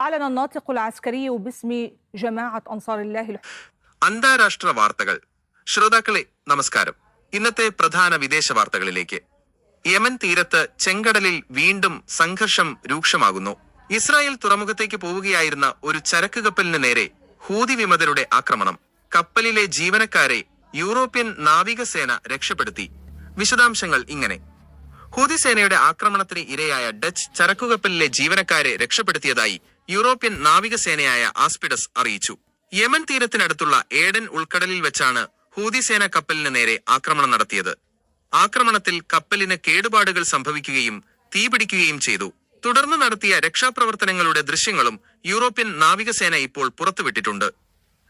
أعلن الناطق العسكري باسم جماعة أنصار الله الح- അന്താരാഷ്ട്ര വാർത്തകൾ ശ്രോതാക്കളെ നമസ്കാരം ഇന്നത്തെ പ്രധാന വിദേശ വാർത്തകളിലേക്ക് യമൻ തീരത്ത് ചെങ്കടലിൽ വീണ്ടും സംഘർഷം രൂക്ഷമാകുന്നു ഇസ്രായേൽ തുറമുഖത്തേക്ക് പോവുകയായിരുന്ന ഒരു ചരക്ക് കപ്പലിന് നേരെ ഹൂതി വിമതരുടെ ആക്രമണം കപ്പലിലെ ജീവനക്കാരെ യൂറോപ്യൻ നാവികസേന രക്ഷപ്പെടുത്തി വിശദാംശങ്ങൾ ഇങ്ങനെ ഹൂതി സേനയുടെ ആക്രമണത്തിന് ഇരയായ ഡച്ച് ചരക്കുകപ്പലിലെ ജീവനക്കാരെ രക്ഷപ്പെടുത്തിയതായി യൂറോപ്യൻ നാവികസേനയായ ആസ്പിഡസ് അറിയിച്ചു. യമൻ തീരത്തിനടുത്തുള്ള ഏഡൻ ഉൾക്കടലിൽ വെച്ചാണ് ഹൂതി സേന കപ്പലിന് നേരെ ആക്രമണം നടത്തിയത്. ആക്രമണത്തിൽ കപ്പലിന് കേടുപാടുകൾ സംഭവിക്കുകയും തീപിടിക്കുകയും ചെയ്തു. തുടർന്ന് നടത്തിയ രക്ഷാപ്രവർത്തനങ്ങളുടെ ദൃശ്യങ്ങളും യൂറോപ്യൻ നാവികസേന ഇപ്പോൾ പുറത്തുവിട്ടിട്ടുണ്ട്.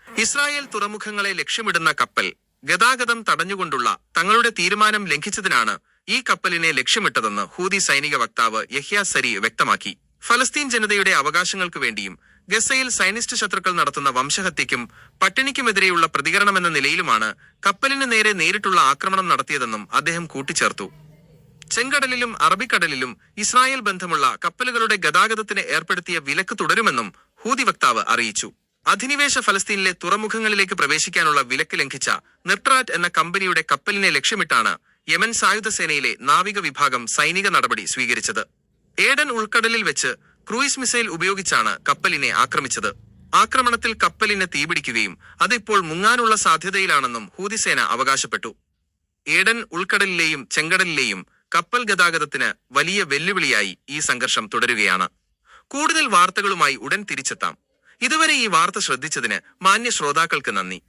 ഇസ്രായേൽ തുറമുഖങ്ങളെ ലക്ഷ്യമിടുന്ന കപ്പൽ ഗതാഗതം തടഞ്ഞുകൊണ്ടുള്ള തങ്ങളുടെ തീരുമാനം ലംഘിച്ചതിനാണ് ഈ കപ്പലിനെ ലക്ഷ്യമിട്ടതെന്ന് ഹൂതി സൈനിക വക്താവ് യഹ്യ സരി വ്യക്തമാക്കി. ഫലസ്തീൻ ജനതയുടെ അവകാശങ്ങൾക്ക് വേണ്ടിയും ഗസയിൽ സൈനിസ്റ്റ് ശത്രുക്കൾ നടത്തുന്ന വംശഹത്യയ്ക്കും പട്ടിണിക്കുമെതിരെയുള്ള പ്രതികരണമെന്ന നിലയിലുമാണ് കപ്പലിന് നേരെ നേരിട്ടുള്ള ആക്രമണം നടത്തിയതെന്നും അദ്ദേഹം കൂട്ടിച്ചേർത്തു. ചെങ്കടലിലും അറബിക്കടലിലും ഇസ്രായേൽ ബന്ധമുള്ള കപ്പലുകളുടെ ഗതാഗതത്തിന് ഏർപ്പെടുത്തിയ വിലക്ക് തുടരുമെന്നും ഹൂതി വക്താവ് അറിയിച്ചു. അധിനിവേശ ഫലസ്തീനിലെ തുറമുഖങ്ങളിലേക്ക് പ്രവേശിക്കാനുള്ള വിലക്ക് ലംഘിച്ച നെട്രാറ്റ് എന്ന കമ്പനിയുടെ കപ്പലിനെ ലക്ഷ്യമിട്ടാണ് യമൻ സായുധ സേനയിലെ നാവിക വിഭാഗം സൈനിക നടപടി സ്വീകരിച്ചത്. ഏഡൻ ഉൾക്കടലിൽ വെച്ച് ക്രൂയിസ് മിസൈൽ ഉപയോഗിച്ചാണ് കപ്പലിനെ ആക്രമിച്ചത്. ആക്രമണത്തിൽ കപ്പലിന് തീപിടിക്കുകയും അതിപ്പോൾ മുങ്ങാനുള്ള സാധ്യതയിലാണെന്നും ഹൂതിസേന അവകാശപ്പെട്ടു. ഏഡൻ ഉൾക്കടലിലെയും ചെങ്കടലിലെയും കപ്പൽ ഗതാഗതത്തിന് വലിയ വെല്ലുവിളിയായി ഈ സംഘർഷം തുടരുകയാണ്. കൂടുതൽ വാർത്തകളുമായി ഉടൻ തിരിച്ചെത്താം. ഇതുവരെ ഈ വാർത്ത ശ്രദ്ധിച്ചതിന് മാന്യ ശ്രോതാക്കൾക്ക് നന്ദി.